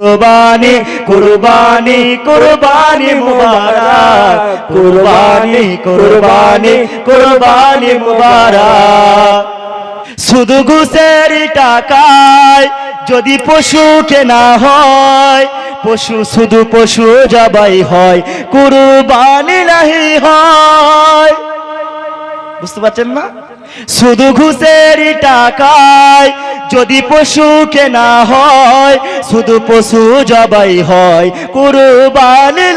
কুরবানি কুরবানি কুরবানি মুবারক। কুরবানি কুরবানি কুরবানি মুবারক। শুধু ঘুষের টাকায় যদি পশু কেনা হয়, পশু শুধু পশু জবাই হয়, কুরবানি নাহি হয়। বুঝতে পারছেন না? শুধু ঘুষের টাকায় যদি পশু কেনা হয়, শুধু পশু জবাই হয়, কুরবানি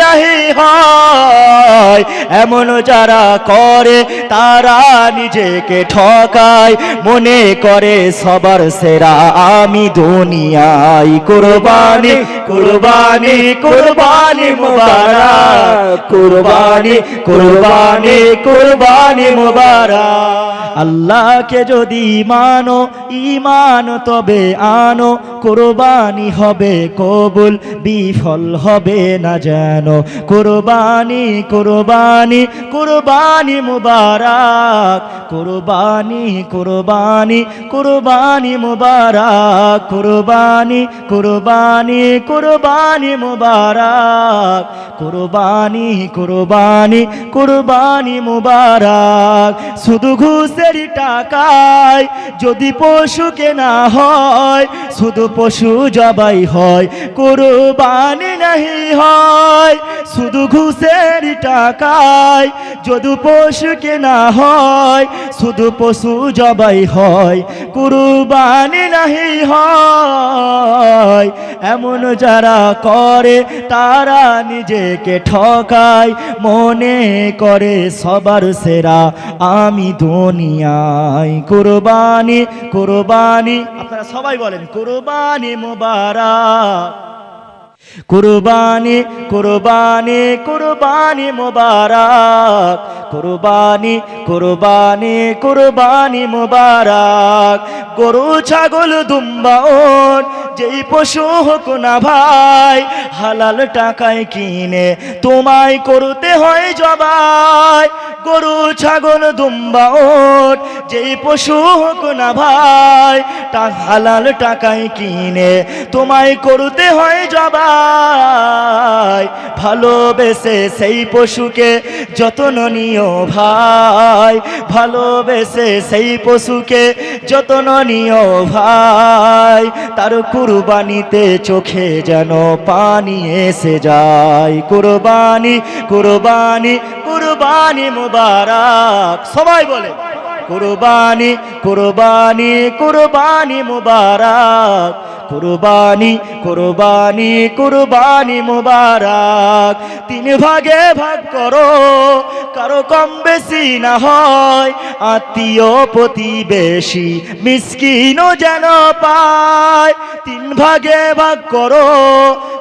হয়। এমন যারা করে, তারা নিজেকে ঠকায়, মনে করে সবার সেরা আমি দুনিয়ায়। কুরবানি কুরবানি কুরবানি মুবারক। কুরবানি কুরবানি কুরবানি মুবারক। আল্লাহকে যদি মানো ইমান তবে আনো, কোরবানি হবে কবুল, বিফল হবে না যেন। কোরবানি কোরবানি কোরবানি মুবারক, কোরবানি কোরবানি কোরবানি মুবারক, কোরবানি কোরবানি কোরবানি মুবারক, কোরবানি কোরবানি কোরবানি মুবারক। শুধু ঘুষের টাকায় যদি পশু কেনা হয়, শুধু পশু জবাই হয়, কোরবানি নাহি হয়। শুধু ঘুষের টাকায় যদি পশু কেনা হয়, শুধু পশু জবাই হয়, কুরবানি নাহি হয়। এমন যারা করে, তারা নিজেকে ঠকায়। মনে করে সবার সেরা আমি দুনিয়ায়। কুরবানি কুরবানি। আপনারা সবাই বলেন, কুরবানি মুবারক। কুরবানি কুরবানি কুরবানি মুবারক। কুরবানি কুরবানি কুরবানি মুবারক। গরু, ছাগল, দুম্বা, ওট, যেই পশু হোক না ভাই, হালাল টাকায় কিনে তোমায় করতে হয় জবাই। গরু, ছাগল, দুম্বা যেই পশু হোক না ভাই, তা হালাল টাকায় কিনে তোমায় করতে হয় জবাই। ভালোবেসে সেই পশুকে যত্ন নিও ভাই, ভালোবেসে সেই পশুকে যত্ন নিও ভাই, তার কুরবানিতে চোখে যেন পানি এসে যায়। কুরবানি কুরবানি কুরবানি মুবারক, সবাই বলে। কুরবানি কুরবানি কুরবানি মুবারক। কুরবানি কুরবানি কুরবানি মুবারক। তিন ভাগে ভাগ করো কারও কম বেশি না হয়, আত্মীয় প্রতিবেশী মিসকিনও যেন পায়। তিন ভাগে ভাগ করো,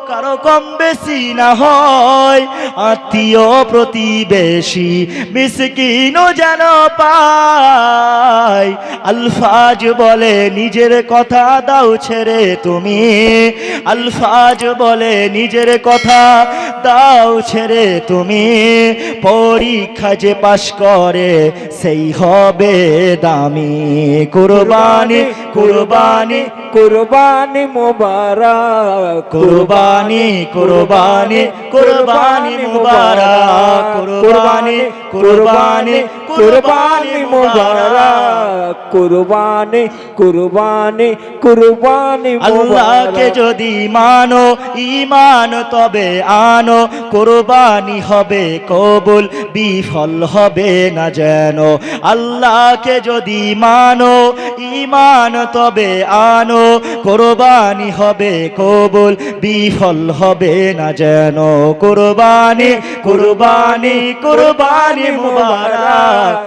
কারও কম বেশি না হয়, আত্মীয় প্রতিবেশী মিসকিনও যেন পায়। আলফাজ বলে, নিজের কথা দাও ছেড়ে তুমি। আলফাজ বলে, নিজের কথা দাও ছেড়ে তুমি। পরীক্ষা যে পাশ করে, সেই হবে দামি কুরবানি কুরবানি কুরবানি মোবারক। কুরবানি কুরবানি কুরবানি মোবারা কুরবানি কুরবানি কুরবানি মুবারক কুরবানি কুরবানি কুরবানি আল্লাহকে যদি মানো ইমান তবে আনো কোরবানি হবে কবুল বিফল হবে না যেন। আল্লাহকে যদি মানো ইমান তবে আনো কোরবানি হবে কবুল বিফল হবে না যেন। কোরবানি কোরবানি কোরবানি মুবারক।